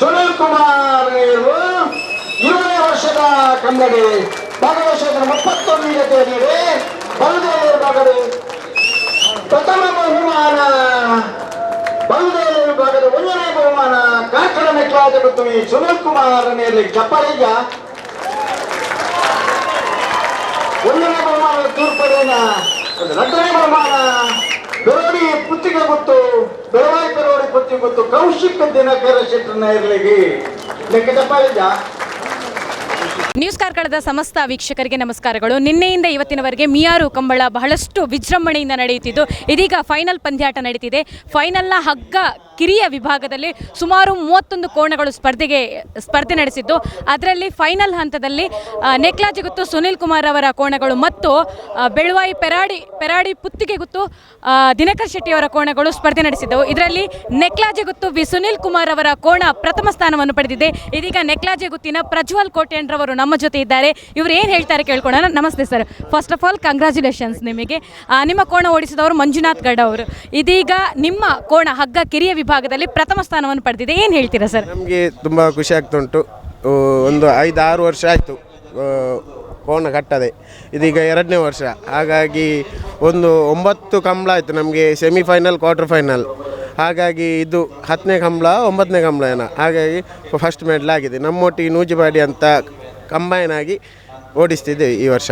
ಸುನೀಲ್ ಕುಮಾರ್ ಏಳನೇ ವರ್ಷದ ಕನ್ನಡಿ. ಭಾಗವಹಿಸಿದ ಮುಪ್ಪತ್ತೊಂದನೇ ತೇದಿಗೆ ಬಲದೇವರು ಭಾಗದ ಪ್ರಥಮ ಬಹುಮಾನ. ಬಲದೇವರು ಭಾಗದ ಒಂದನೇ ಬಹುಮಾನ. ಕಾರ್ಕಳ ಮೆಟ್ಲಾಗಿರುತ್ತವೆ ಸುನೀಲ್ ಕುಮಾರ್ ಚಪ್ಪಲಿಗ. ಒಂದನೇ ಬಹುಮಾನ ತೂರ್ಪಡಿನ. ಎರಡನೇ ಬಹುಮಾನ. ಬೆರೋಡಿ ಪುತ್ತಿಗೆ ಗೊತ್ತು ಬೆಳವಣಿಗೆ ಪುತ್ತಿಗೆ ಗೊತ್ತು ಕೌಶಿಕ ದಿನಕರ ಶೆಟ್ಟರ್ನ ಇರ್ಲಿಗೆ ಲೆಕ್ಕ ಚಪ್ಪಾಳಿಗ ನ್ಯೂಸ್ ಕಾರ್ಕಳದ ಸಮಸ್ತ ವೀಕ್ಷಕರಿಗೆ ನಮಸ್ಕಾರಗಳು. ನಿನ್ನೆಯಿಂದ ಇವತ್ತಿನವರೆಗೆ ಮಿಯಾರು ಕಂಬಳ ಬಹಳಷ್ಟು ವಿಜೃಂಭಣೆಯಿಂದ ನಡೆಯುತ್ತಿದ್ದು ಇದೀಗ ಫೈನಲ್ ಪಂದ್ಯಾಟ ನಡೀತಿದೆ. ಫೈನಲ್ನ ಹಗ್ಗ ಕಿರಿಯ ವಿಭಾಗದಲ್ಲಿ ಸುಮಾರು ಮೂವತ್ತೊಂದು ಕೋಣಗಳು ಸ್ಪರ್ಧೆಗೆ ಸ್ಪರ್ಧೆ ನಡೆಸಿದ್ದು ಅದರಲ್ಲಿ ಫೈನಲ್ ಹಂತದಲ್ಲಿ ನೆಕ್ಲಾಜಿಗುತ್ತು ನೆಕ್ಲಾಜಿ ಗುತ್ತು ಸುನಿಲ್ ಕುಮಾರ್ ಅವರ ಕೋಣಗಳು ಮತ್ತು ಬೆಳವಾಯಿ ಪೆರಾಡಿ ಪೆರಾಡಿ ಪುತ್ತಿಗೆ ಗುತ್ತು ಆ, ದಿನಕರ್ ಶೆಟ್ಟಿಯವರ ಕೋಣಗಳು ಸ್ಪರ್ಧೆ ನಡೆಸಿದ್ದವು. ಇದರಲ್ಲಿ ನೆಕ್ಲಾಜಿ ಗುತ್ತು ವಿ ಸುನಿಲ್ ಕುಮಾರ್ ಅವರ ಕೋಣ ಪ್ರಥಮ ಸ್ಥಾನವನ್ನು ಪಡೆದಿದೆ. ಇದೀಗ ನೆಕ್ಲಾಜಿ ಗುತ್ತಿನ ಪ್ರಜ್ವಲ್ ಕೋಟೆಂಡ್ರವರು ಜೊತೆ ಇದ್ದಾರೆ. ಇವ್ರು ಏನು ಹೇಳ್ತಾರೆ ಕೇಳ್ಕೊಳ್ಳೋಣ. ನಮಸ್ತೆ sir. First of all congratulations ನಿಮಗೆ. ನಿಮ್ಮ ಕೋಣ ಓಡಿಸಿದವರು ಮಂಜುನಾಥ್ ಗಡ್ ಅವರು. ಇದೀಗ ನಿಮ್ಮ ಕೋಣ ಹಗ್ಗ ಕಿರಿಯ ವಿಭಾಗದಲ್ಲಿ ಪ್ರಥಮ ಸ್ಥಾನವನ್ನು ಪಡೆದಿದೆ. ಏನು ಹೇಳ್ತೀರಾ ಸರ್? ನಮಗೆ ತುಂಬ ಖುಷಿ ಆಗ್ತುಂಟು ಒಂದು ಐದು ಆರು ವರ್ಷ ಆಯಿತು ಕೋಣ ಕಟ್ಟದೆ. ಇದೀಗ ಎರಡನೇ ವರ್ಷ. ಹಾಗಾಗಿ ಒಂದು ಒಂಬತ್ತು ಕಂಬಳ ಆಯಿತು ನಮಗೆ ಸೆಮಿಫೈನಲ್ ಕ್ವಾರ್ಟರ್ ಫೈನಲ್ ಹಾಗಾಗಿ ಇದು ಹತ್ತನೇ ಕಂಬಳ, ಒಂಬತ್ತನೇ ಕಂಬಳ ಏನೋ ಹಾಗಾಗಿ ಫಸ್ಟ್ ಮೆಡಲ್ ಆಗಿದೆ. ನಮ್ಮೊಟ್ಟಿಗೆ ನೂಜಿಬಾಡಿ ಅಂತ ಕಂಬೈನ್ ಆಗಿ ಓಡಿಸ್ತಿದ್ದೇವೆ ಈ ವರ್ಷ.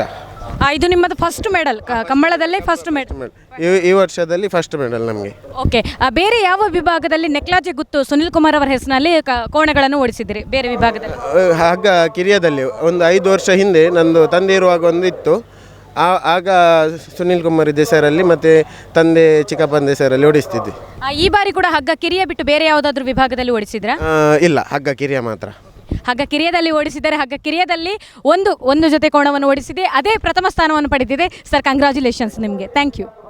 ಆ, ಇದು ನಿಮ್ಮದು ಫಸ್ಟ್ ಮೆಡಲ್ ಕಂಬಳದಲ್ಲೇ ಫಸ್ಟ್ ಮೆಡಲ್ ಈ ಈ ವರ್ಷದಲ್ಲಿ ಫಸ್ಟ್ ಮೆಡಲ್ ನಮಗೆ. ಓಕೆ ಆ, ಬೇರೆ ಯಾವ ವಿಭಾಗದಲ್ಲಿ ನೆಕ್ಲಾಜಿ ಗುತ್ತು ಸುನಿಲ್ ಕುಮಾರ್ ಅವರ ಹೆಸರಿನಲ್ಲಿ ಕ- ಕೋಣಗಳನ್ನು ಓಡಿಸಿದಿರಿ ಬೇರೆ ವಿಭಾಗದಲ್ಲಿ. ಆಗ ಕಿರಿಯದಲ್ಲಿ ಒಂದು ಐದು ವರ್ಷ ಹಿಂದೆ ನಂದು ತಂದೆ ಇರುವಾಗ ಒಂದು ಇತ್ತು ಆ- ಆಗ ಸುನಿಲ್ ಕುಮಾರ್ ದೇಸರಲ್ಲಿ ಮತ್ತು ತಂದೆ ಚಿಕ್ಕಪ್ಪನ ದೇಸರಲ್ಲಿ ಓಡಿಸ್ತಿದ್ವಿ ಆ, ಈ ಬಾರಿ ಕೂಡ ಹಗ್ಗ ಕಿರಿಯ ಬಿಟ್ಟು ಬೇರೆ ಯಾವುದಾದ್ರೂ ವಿಭಾಗದಲ್ಲಿ ಓಡಿಸಿದ್ರಾ? ಆ, ಇಲ್ಲ ಹಗ್ಗ ಕಿರಿಯ ಮಾತ್ರ. ಹಗ್ಗ ಕಿರಿಯದಲ್ಲಿ ಓಡಿಸಿದರೆ ಹಗ್ಗ ಕಿರಿಯದಲ್ಲಿ ಒಂದು ಒಂದು ಜೊತೆ ಕೋಣವನ್ನು ಓಡಿಸಿದೆ. ಅದೇ ಪ್ರಥಮ ಸ್ಥಾನವನ್ನು ಪಡೆದಿದೆ. ಸರ್ ಕಂಗ್ರ್ಯಾಚುಲೇಷನ್ಸ್ ನಿಮಗೆ. Thank you